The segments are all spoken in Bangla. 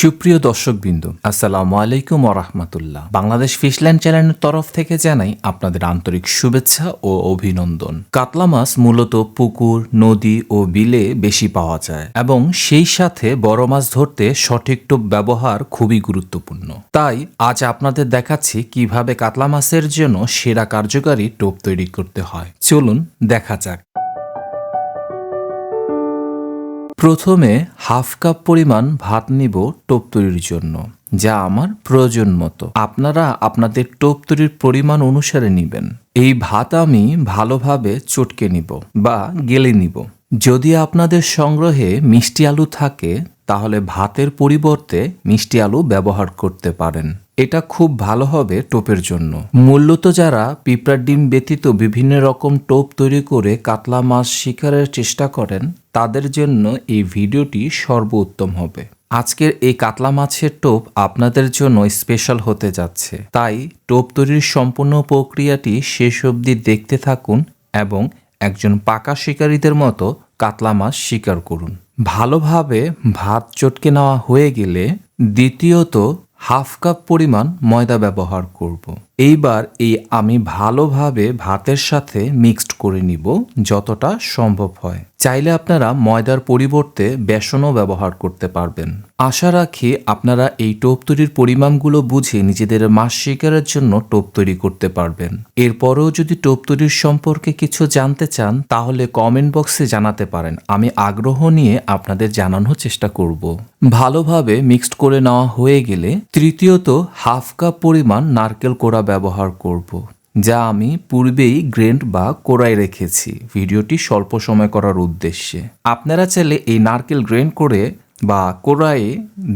সুপ্রিয় দর্শকবৃন্দ, আসসালামু আলাইকুম ওরহমতুল্লাহ বাংলাদেশ ফিশল্যান্ড চ্যানেলের তরফ থেকে জানাই আপনাদের আন্তরিক শুভেচ্ছা ও অভিনন্দন। কাতলা মাছ মূলত পুকুর, নদী ও বিলে বেশি পাওয়া যায় এবং সেই সাথে বড় মাছ ধরতে সঠিক টোপ ব্যবহার খুবই গুরুত্বপূর্ণ। তাই আজ আপনাদের দেখাচ্ছি কীভাবে কাতলা মাছের জন্য সেরা কার্যকারী টোপ তৈরি করতে হয়। চলুন দেখা যাক। প্রথমে হাফ কাপ পরিমাণ ভাত নিব টোপ তৈরির জন্য, যা আমার প্রয়োজন মতো। আপনারা আপনাদের টোপ তৈরির পরিমাণ অনুসারে নেবেন। এই ভাত আমি ভালোভাবে চটকে নিব বা গেলে নিব। যদি আপনাদের সংগ্রহে মিষ্টি আলু থাকে, তাহলে ভাতের পরিবর্তে মিষ্টি আলু ব্যবহার করতে পারেন। এটা খুব ভালো হবে টোপের জন্য। মূলত যারা পিঁপড়ার ডিম ব্যতীত বিভিন্ন রকম টোপ তৈরি করে কাতলা মাছ শিকারের চেষ্টা করেন তাদের জন্য এই ভিডিওটি সর্বোত্তম হবে। আজকের এই কাতলা মাছের টোপ আপনাদের জন্য স্পেশাল হতে যাচ্ছে। তাই টোপ তৈরির সম্পূর্ণ প্রক্রিয়াটি শেষ অবধি দেখতে থাকুন এবং একজন পাকা শিকারীদের মতো কাতলা মাছ শিকার করুন। ভালোভাবে ভাত চটকে নেওয়া হয়ে গেলে দ্বিতীয়ত হাফ কাপ পরিমাণ ময়দা ব্যবহার করব। এইবার এই আমি ভালোভাবে ভাতের সাথে মিক্সড করে নিব যতটা সম্ভব হয়। চাইলে আপনারা ময়দার পরিবর্তে বেসনও ব্যবহার করতে পারবেন। আশা রাখি আপনারা এই টোপ তৈরির পরিমাণগুলো বুঝে নিজেদের মাস শিকারের জন্য টোপ তৈরি করতে পারবেন। এরপরেও যদি টোপ তৈরির সম্পর্কে কিছু জানতে চান, তাহলে কমেন্ট বক্সে জানাতে পারেন। আমি আগ্রহ নিয়ে আপনাদের জানানোর চেষ্টা করব। ভালোভাবে মিক্সড করে নেওয়া হয়ে গেলে তৃতীয়ত হাফ কাপ পরিমাণ নারকেল কোড়া ব্যবহার করব। যা আমি পূর্বেই গ্রেন্ড বা কোড়ায় রেখেছি ভিডিওটি স্বল্প সময় করার উদ্দেশ্যে আপনারা চাইলে এই নারকেল গ্রেন্ড করে বা কোড়ায়ে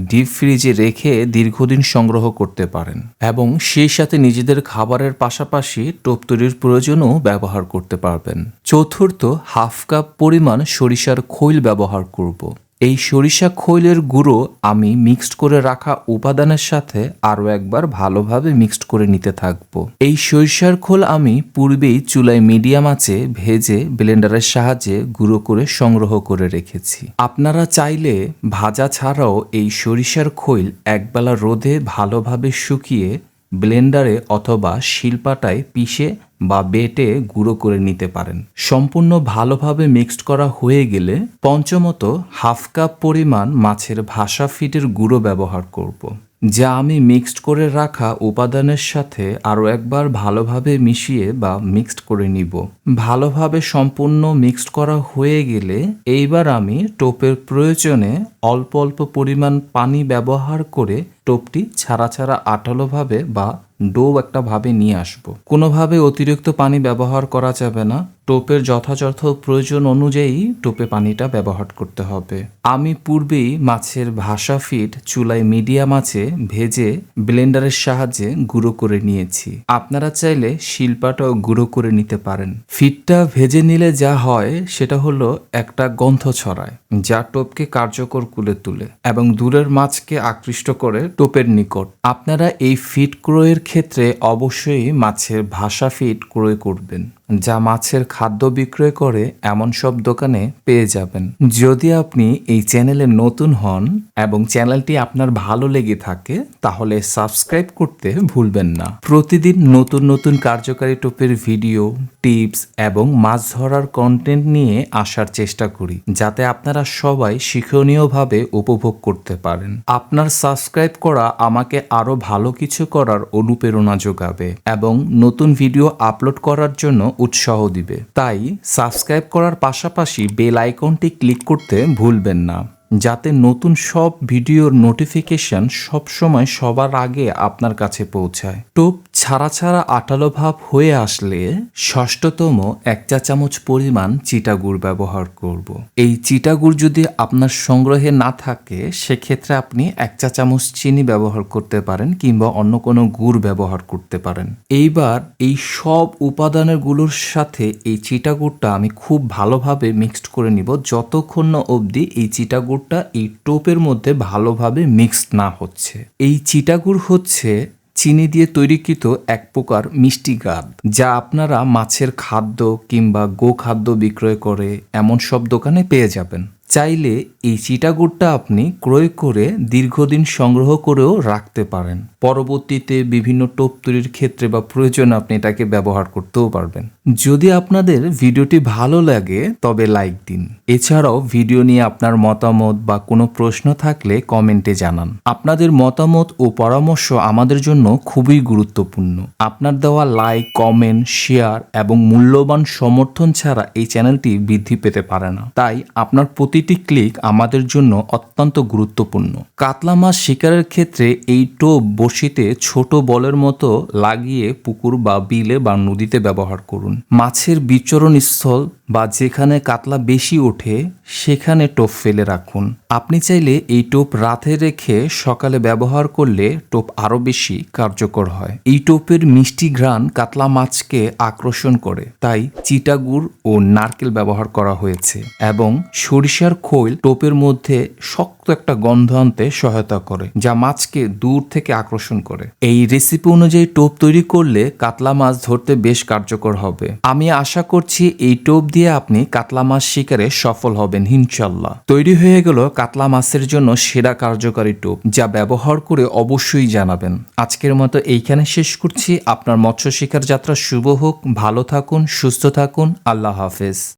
ডিপ ফ্রিজে রেখে দীর্ঘদিন সংগ্রহ করতে পারেন এবং সেই সাথে নিজেদের খাবারের পাশাপাশি টোপ তৈরির প্রয়োজনও ব্যবহার করতে পারবেন চতুর্থ, হাফ কাপ পরিমাণ সরিষার খৈল ব্যবহার করব। এই সরিষা খৈলের গুঁড়ো আমি মিক্সড করে রাখা উপাদানের সাথে আরও একবার ভালোভাবে মিক্সড করে নিতে থাকব। এই সরিষার খোল আমি পূর্বেই চুলায় মিডিয়াম আছে ভেজে ব্লেন্ডারের সাহায্যে গুঁড়ো করে সংগ্রহ করে রেখেছি। আপনারা চাইলে ভাজা ছাড়াও এই সরিষার খৈল একবেলা রোদে ভালোভাবে শুকিয়ে ব্লেন্ডারে অথবা শিল্পাটায় পিষে বা বেটে গুঁড়ো করে নিতে পারেন সম্পূর্ণ ভালোভাবে মিক্সড করা হয়ে গেলে পঞ্চমত হাফ কাপ পরিমাণ মাছের ভাসা ফিটের গুঁড়ো ব্যবহার করব। যা আমি মিক্সড করে রাখা উপাদানের সাথে আরও একবার ভালোভাবে মিশিয়ে বা মিক্সড করে নিব ভালোভাবে সম্পূর্ণ মিক্সড করা হয়ে গেলে এইবার আমি টোপের প্রয়োজনে অল্প অল্প পরিমাণ পানি ব্যবহার করে টোপটি ছাড়া ছাড়া আঠালোভাবে বা ডো একটা ভাবে নিয়ে আসব। কোনোভাবে অতিরিক্ত পানি ব্যবহার করা যাবে না। টোপের যথাযথ প্রয়োজন অনুযায়ী টোপে পানিটা ব্যবহার করতে হবে। আমি পূর্বেই মাছের ভাষা ফিট চুলায় মিডিয়াম আছে ভেজে ব্লেন্ডারের সাহায্যে গুঁড়ো করে নিয়েছি। আপনারা চাইলে শিল্পাটাও গুঁড়ো করে নিতে পারেন। ফিটটা ভেজে নিলে যা হয় সেটা হলো একটা গন্ধ ছড়ায়, যা টোপকে কার্যকর কুলে তুলে এবং দূরের মাছকে আকৃষ্ট করে টোপের নিকট। আপনারা এই ফিট ক্রয়ের ক্ষেত্রে অবশ্যই মাছের ভাষা ফিট ক্রয় করবেন। যা মাছের খাদ্য বিক্রয় করে এমন সব দোকানে পেয়ে যাবেন। যদি আপনি এই চ্যানেলে নতুন হন এবং চ্যানেলটি আপনার ভালো লেগে থাকে, তাহলে সাবস্ক্রাইব করতে ভুলবেন না। প্রতিদিন নতুন নতুন কার্যকারী টোপের ভিডিও, টিপস এবং মাছ ধরার কন্টেন্ট নিয়ে আসার চেষ্টা করি, যাতে আপনারা সবাই শিক্ষণীয়ভাবে উপভোগ করতে পারেন। আপনার সাবস্ক্রাইব করা আমাকে আরও ভালো কিছু করার অনুপ্রেরণা যোগাবে এবং নতুন ভিডিও আপলোড করার জন্য উৎসাহ দিবে। তাই সাবস্ক্রাইব করার পাশাপাশি বেল আইকনটি ক্লিক করতে ভুলবেন না। যাতে নতুন সব ভিডিওর নোটিফিকেশন সবসময় সবার আগে আপনার কাছে পৌঁছায়। টোপ ছাড়া ছাড়া আটালো ভাব হয়ে আসলে ষষ্ঠতম এক চা চামচ পরিমাণ চিটাগুড় ব্যবহার করব। এই চিটাগুড় যদি আপনার সংগ্রহে না থাকে, সেক্ষেত্রে আপনি এক চা চামচ চিনি ব্যবহার করতে পারেন কিংবা অন্য কোনো গুড় ব্যবহার করতে পারেন। এইবার এই সব উপাদানেরগুলোর সাথে এই চিটাগুড়টা আমি খুব ভালোভাবে মিক্সড করে নিব। যতক্ষণ না অবধি এই চিটাগুড়টা এই টোপের মধ্যে ভালোভাবে মিক্সড না হচ্ছে। এই চিটাগুড় হচ্ছে চিনি দিয়ে তৈরিকৃত এক প্রকার মিষ্টি গাদ, যা আপনারা মাছের খাদ্য কিংবা গো খাদ্য বিক্রয় করে এমন সব দোকানে পেয়ে যাবেন। চাইলে এই চিটাগুড়টা আপনি ক্রয় করে দীর্ঘদিন সংগ্রহ করেও রাখতে পারেন। পরবর্তীতে বিভিন্ন টোপ তৈরির ক্ষেত্রে বা প্রয়োজনে আপনি এটাকে ব্যবহার করতেও পারবেন। যদি আপনাদের ভিডিওটি ভালো লাগে, তবে লাইক দিন। এছাড়াও ভিডিও নিয়ে আপনার মতামত বা কোনো প্রশ্ন থাকলে কমেন্টে জানান। আপনাদের মতামত ও পরামর্শ আমাদের জন্য খুবই গুরুত্বপূর্ণ। আপনার দেওয়া লাইক, কমেন্ট, শেয়ার এবং মূল্যবান সমর্থন ছাড়া এই চ্যানেলটি বৃদ্ধি পেতে পারে না। তাই আপনার প্রতিটি ক্লিক আমাদের জন্য অত্যন্ত গুরুত্বপূর্ণ। কাতলা মাছ শিকারের ক্ষেত্রে এই টোপ বসিতে ছোট বলের মতো লাগিয়ে পুকুর বা বিলে বা নদীতে ব্যবহার করুন। মাছের বিচরণ স্থল বা যেখানে কাতলা বেশি ওঠে, সেখানে টোপ ফেলে রাখুন। আপনি চাইলে এই টোপ রাতে রেখে সকালে ব্যবহার করলে টোপ আরও বেশি কার্যকর হয়। এই টোপের মিষ্টি ঘ্রাণ কাতলা মাছকে আকর্ষণ করে, তাই চিটাগুড় ও নারকেল ব্যবহার করা হয়েছে এবং সরিষার খৈল টোপের মধ্যে শক্ত একটা গন্ধ আনতে সহায়তা করে, যা মাছকে দূর থেকে আকর্ষণ করে। এই রেসিপি অনুযায়ী টোপ তৈরি করলে কাতলা মাছ ধরতে বেশ কার্যকর হবে। আমি আশা করছি এই টোপ দিয়ে আপনি কাতলা মাছ শিকারে সফল হবেন ইনশাল্লাহ তৈরি হয়ে গেল কাতলা মাছের জন্য সেরা কার্যকারী টোপ, যা ব্যবহার করে অবশ্যই জানাবেন। আজকের মতো এইখানে শেষ করছি। আপনার মৎস্য শিকার যাত্রা শুভ হোক, ভালো থাকুন, সুস্থ থাকুন, আল্লাহ হাফেজ।